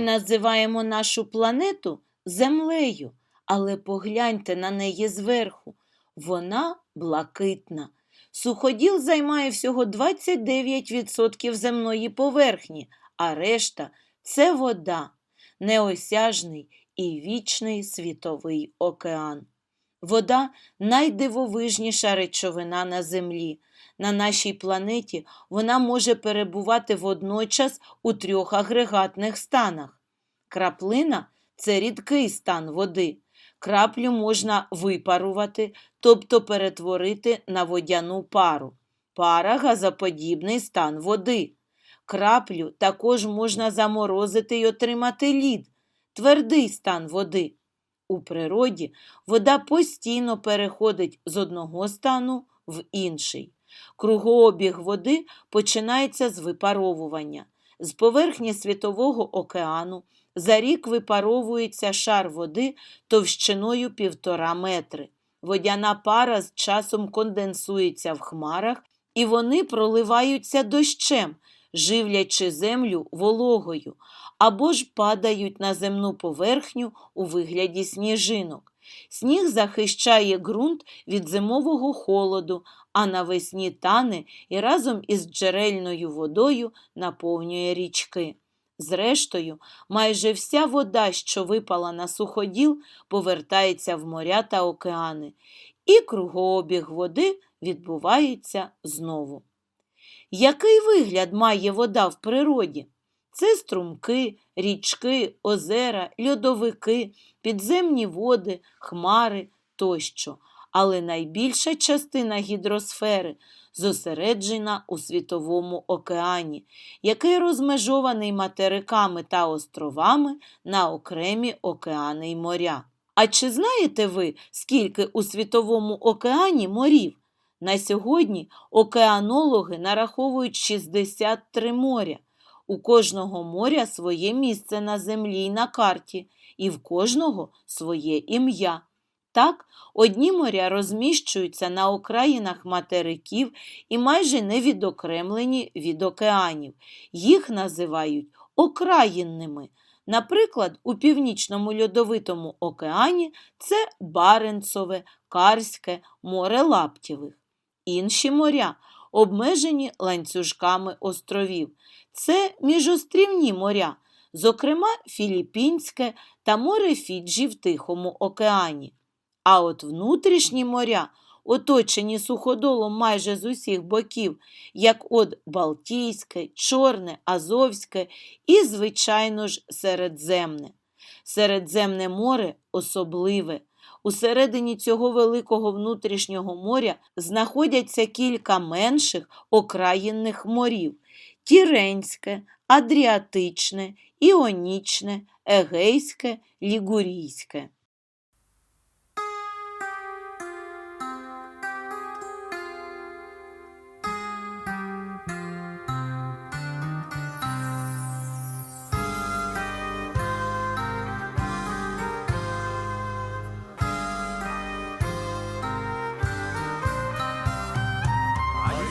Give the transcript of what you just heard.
називаємо нашу планету Землею, але погляньте на неї зверху. Вона блакитна. Суходіл займає всього 29% земної поверхні, а решта це вода, неосяжний і вічний світовий океан. Вода найдивовижніша речовина на землі. На нашій планеті вона може перебувати водночас у трьох агрегатних станах. Краплина це рідкий стан води. Краплю можна випарувати, тобто перетворити на водяну пару. Пара газоподібний стан води. Краплю також можна заморозити й отримати лід, твердий стан води. У природі вода постійно переходить з одного стану в інший. Кругообіг води починається з випаровування. З поверхні Світового океану за рік випаровується шар води товщиною півтора метри. Водяна пара з часом конденсується в хмарах, і вони проливаються дощем, живлячи землю вологою, або ж падають на земну поверхню у вигляді сніжинок. Сніг захищає ґрунт від зимового холоду, а навесні тане і разом із джерельною водою наповнює річки. Зрештою, майже вся вода, що випала на суходіл, повертається в моря та океани, і кругообіг води відбувається знову. Який вигляд має вода в природі? Це струмки, річки, озера, льодовики, підземні води, хмари тощо. Але найбільша частина гідросфери зосереджена у Світовому океані, який розмежований материками та островами на окремі океани й моря. А чи знаєте ви, скільки у Світовому океані морів? На сьогодні океанологи нараховують 63 моря. У кожного моря своє місце на землі й на карті, і в кожного своє ім'я. Так, одні моря розміщуються на окраїнах материків і майже не відокремлені від океанів. Їх називають окраїнними. Наприклад, у Північному льодовитому океані це Баренцове, Карське, море Лаптєвих. Інші моря обмежені ланцюжками островів. Це міжострівні моря, зокрема Філіппінське та море Фіджі в Тихому океані. А от внутрішні моря, оточені суходолом майже з усіх боків, як от Балтійське, Чорне, Азовське і, звичайно ж, Середземне. Середземне море особливе. Усередині цього великого внутрішнього моря знаходяться кілька менших окраїнних морів Тіренське, Адріатичне, Іонічне, Егейське, Лігурійське.